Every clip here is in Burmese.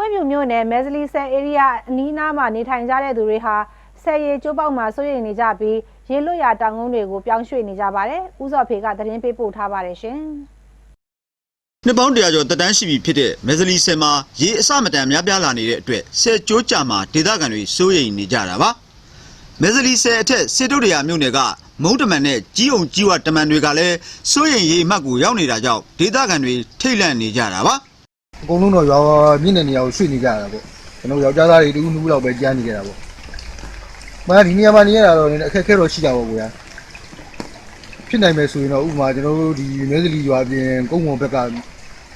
ပွင့်ပြူမြို့နယ်မဲဇလီဆယ်ဧရိယာအနီးအနားမှာနေထိုင်ကြတဲ့သူတွေဟာဆယ်ရီကျိုးပေါက်မှာစိုးရိမ်နေကြပြီးရေလွတ်ရာတောင်ကုန်းတွေကိုပြောင်းရွှေ့နေကြပါတယ်။ဦးစော်ဖေကသတင်းပေးပို့ထားပါတယ်ရှင်။နှစ်ပေါင်းတရာကျော်တက်တန်းရှိပြီဖြစ်တဲ့မက်ဇလီဆယ်မှာရေအစမတန်များပြားလာနေတဲ့အတွက်ဆယ်ကျိုးကြမှာဒေသခံတွေစိုးရိမ်နေကြတာပါမက်ဇလီဆယ်အထက်စေတုတရာမြို့နယ်ကမုံတမန်နဲ့ကြီးအောင်ကြီးဝတမန်တွေကလည်းစိုးရိမ်ရေအမှတ်ကိုရောက်နေတာကြောင့်ဒေသခံတွေထိတ်လန့်နေကြတာပါ အကုန်လုံးတော့ရွာမြင့်တဲ့နေရာကိုရွှေ့နေကြရတာပေါ့ကျွန်တော်ယောက်ျားသားတွေတူတူလောက်ပဲကြားနေကြတာပေါ့မဒီနေရာမှာနေရတာတော့နည်းနည်းအခက်အခဲတော့ရှိတာပေါ့ကွာဖြစ်နိုင်မယ်ဆိုရင်တော့ဥပမာကျွန်တော်တို့ဒီမဲစလီရွာပြင်ကုန်းဝင်ဘက်က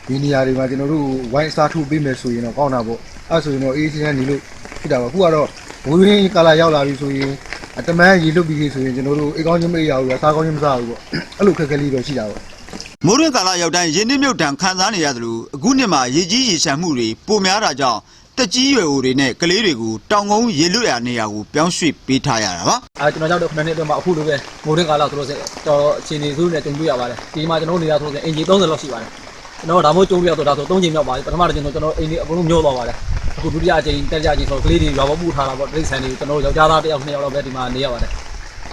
ဒီနေရာတွေမှာကျွန်တော်တို့ဝိုင်းအစားထိုးပေးမယ်ဆိုရင်တော့ကောင်းတာပေါ့အဲဆိုရင်တော့အေးချင်းကနေလို့ဖြစ်တာပေါ့အခုကတော့ဝင်းရင်းကာလာရောက်လာပြီဆိုရင်အတမန်ရေလွတ်ပြီးဆိုရင်ကျွန်တော်တို့အေးကောင်းချင်းမအေးရဘူးကွာစားကောင်းချင်းမစားဘူးပေါ့အဲ့လိုခက်ခဲလေးတော့ရှိတာပေါ့ မိုးရင်းကာလရောက်တိုင်းရင်းနှီးမြုပ်တံခံစားနေရသလိုအခုနှစ်မှာရေကြီးရေရှမ်းမှုတွေပိုများတာကြောင့်တက်ကြီးရွယ်အိုတွေနဲ့ကလေးတွေကိုတောင်ကုန်းရေလွတ်ရာနေရာကိုပြောင်းရွှေ့ပေးထားရတာပါအဲကျွန်တော်ကြောက်တဲ့ခုနှစ်နှစ်အတွင်းမှာအခုလိုပဲမိုးရင်ကာလဆိုလို့ဆိုတော့အခြေအနေဆိုးနေကြုံတွေ့ရပါတယ်ဒီမှာကျွန်တော်နေတာဆိုတော့အင်ဂျီ30လောက်ရှိပါတယ်ကျွန်တော်ဒါမှမဟုတ်ကြုံရတော့ဒါဆို3ချိန်မြောက်ပါပြီပထမတစ်ချိန်တော့ကျွန်တော်အိမ်ကြီးအကုန်လုံးညှို့သွားပါတယ်အခုဒုတိယအချိန်တတိယအချိန်ဆိုကလေးတွေရွာပေါ်ပူထားတာပေါ့တိရစ္ဆာန်တွေကျွန်တော်ယောက်ျားသားတစ်ယောက်နှစ်ယောက်လောက်ပဲဒီမှာနေရပါတယ်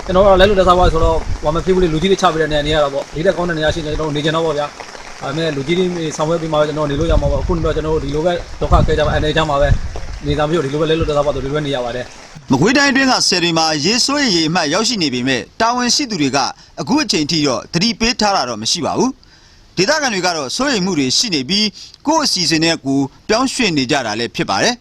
ကျွန်တော်တော့လဲလို့တက်စားပါဆိုတော့ဝါမဖြစ်ဘူးလေလူကြီးတွေချပေးတဲ့နေရာနေရတာပေါ့ဒီတက်ကောင်းတဲ့နေရာရှိနေကျွန်တော်နေကြတော့ပေါ့ဗျာအဲမဲ့လူကြီးတွေဆောင်ရွက်ပြီးမှကျွန်တော်နေလို့ရမှာပေါ့အခုတော့ကျွန်တော်ဒီလိုပဲဒုက္ခကဲကြပါအနေချမ်းပါပဲနေသားမျိုးဒီလိုပဲလဲလို့တက်စားပါဆိုဒီလိုပဲနေရပါတယ်မကွေးတိုင်းအတွင်းကဆယ်တွေမှာရေဆွေးရေအမှတ်ရောက်ရှိနေပေမဲ့တာဝန်ရှိသူတွေကအခုအချိန်ထိတော့သတိပေးထားတာတော့မရှိပါဘူးဒေသခံတွေကတော့စိုးရိမ်မှုတွေရှိနေပြီးကိုယ့်အစီအစဉ်နဲ့ကိုယ်ပြောင်းရွှေ့နေကြတာလည်းဖြစ်ပါတယ်